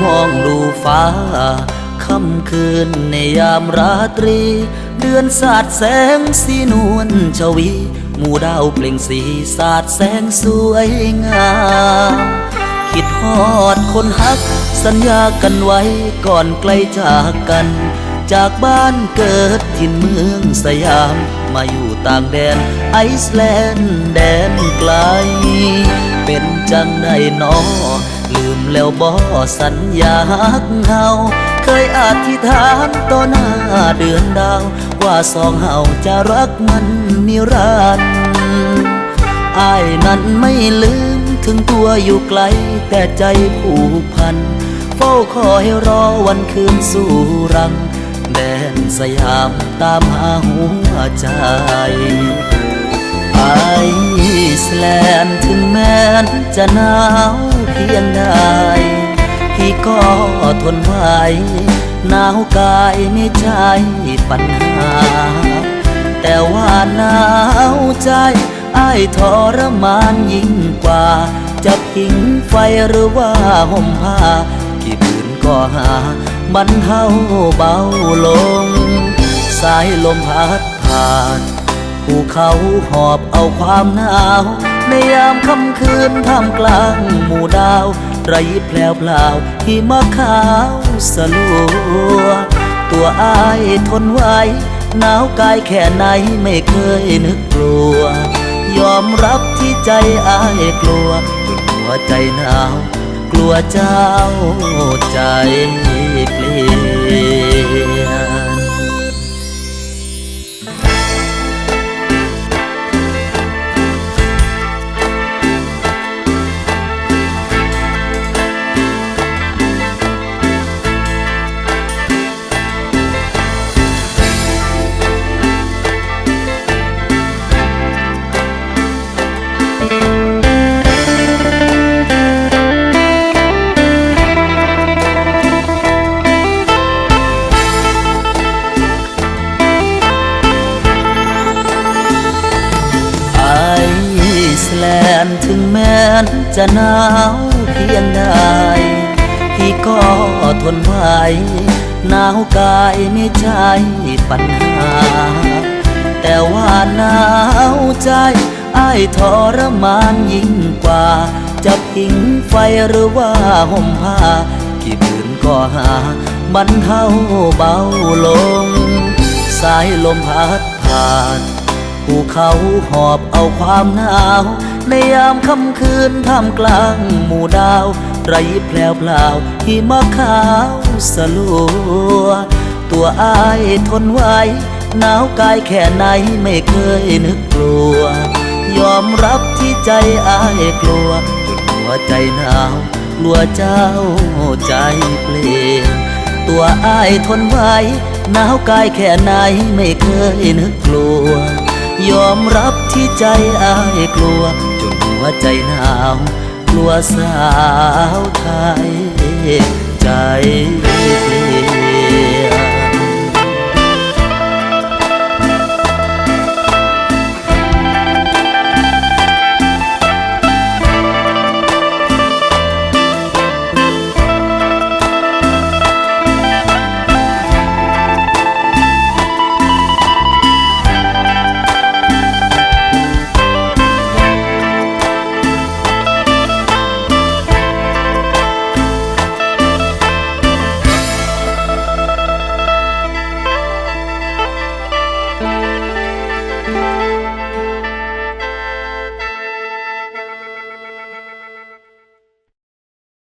hoang đù phá ค่ำคืนในยามราตรี เดือนสาดแสงสีนวลชวี หมู่ดาวเปล่งสีสาดแสงสวยงาม คิดฮอดคนฮัก สัญญากันไว้ก่อนไกลจากกัน จากบ้านเกิดถิ่นเมืองสยาม มาอยู่ต่างแดนไอซ์แลนด์แดนไกล เป็นจังได้นอ แล้วบ่สัญญาฮักเฮาเคยอธิษฐานต่อหน้าเดือนดาว ว่าสองเฮาจะรักมันนิรันดร์อายนั้นไม่ลืมถึงตัวอยู่ไกลแต่ใจผูกพัน เฝ้าคอยรอวันคืนสู่รัง แดนสยามตามหาหัวใจไอ ซ์แลนด์ถึงแม้นจะหนาวเพียงใดพี่ก็ทนไหวหนาวกายไม่ใช่ปัญหา แต่ว่าหนาวใจไอ้ทรมานยิ่งกว่า จะพิงไฟหรือว่าห่มผ้ากี่ปืนก็หาบรรเทาเบาลง สายลมพัดผ่าน ภูเขาหอบเอาความหนาว ในยามค่ำคืนท่ามกลางหมู่ดาวไรแพลวเปล่าที่มาขาวสลัว ตัวอายทนไว้หนาวกายแค่ไหนไม่เคยนึกกลัว ยอมรับที่ใจอายกลัวจนหัวใจหนาว กลัวเจ้าใจเปลี่ย ถึงแม้นจะหนาวเพียงใดพี่ก็ทนไหวหนาวกายไม่ใช่ปัญหา แต่ว่าหนาวใจไอ้ทรมานยิ่งกว่า จะพิงไฟหรือว่าห่มผ้ากี่ปืนก็หาบรรเทาเบาลง สายลมพัดผ่าน ภูเขาหอบเอาความหนาว ในยามค่ำคืนท่ามกลางหมู่ดาวไรแพลวเปล่าที่มาขาวสลัว ตัวอายทนไว้หนาวกายแค่ไหนไม่เคยนึกกลัว ยอมรับที่ใจอายกลัวจนหัวใจหนาวกลัวเจ้าใจเปลี่ยนตัวอายทนไว้หนาวกายแค่ไหนไม่เคยนึกกลัว ยอมรับที่ใจอายกลัว จนหัวใจหนาว กลัวสาวไทยใจ